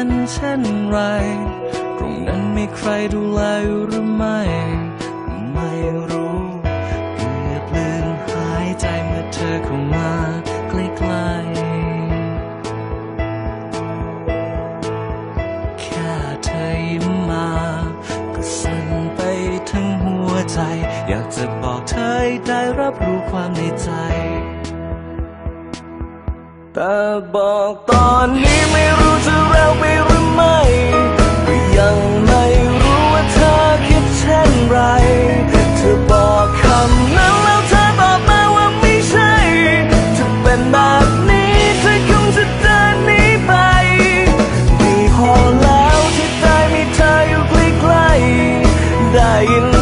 เนเช่นไร ตรงนั้นไมีใครดูแลหรือไม่ ไม่รู้เกือบลืมหายใจเมื่อเธอเข้ามาใกล้ๆแค่เธอยิ้มมา ก็สั่นไปทั้งหัวใจ อยากจะบอกเธอได้รับรู้ความในใจแต่บอกตอนนี้ไม่รู้จะเร็วไป lain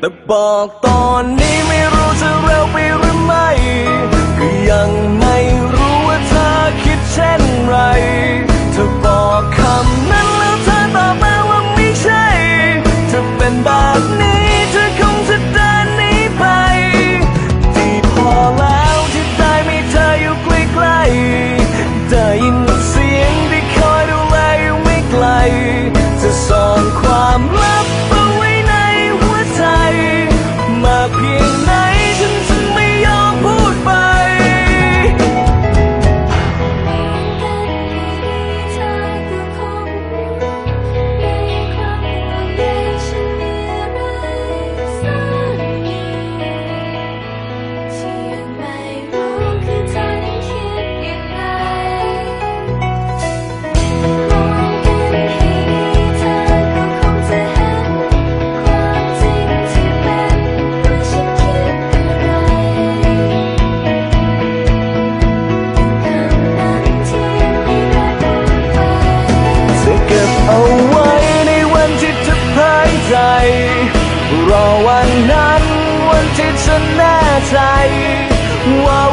แต่บอกตอนนี้ไม่รู้จะเร็วไปหรือไม่ก็ยังไม่ แน่ใจว่า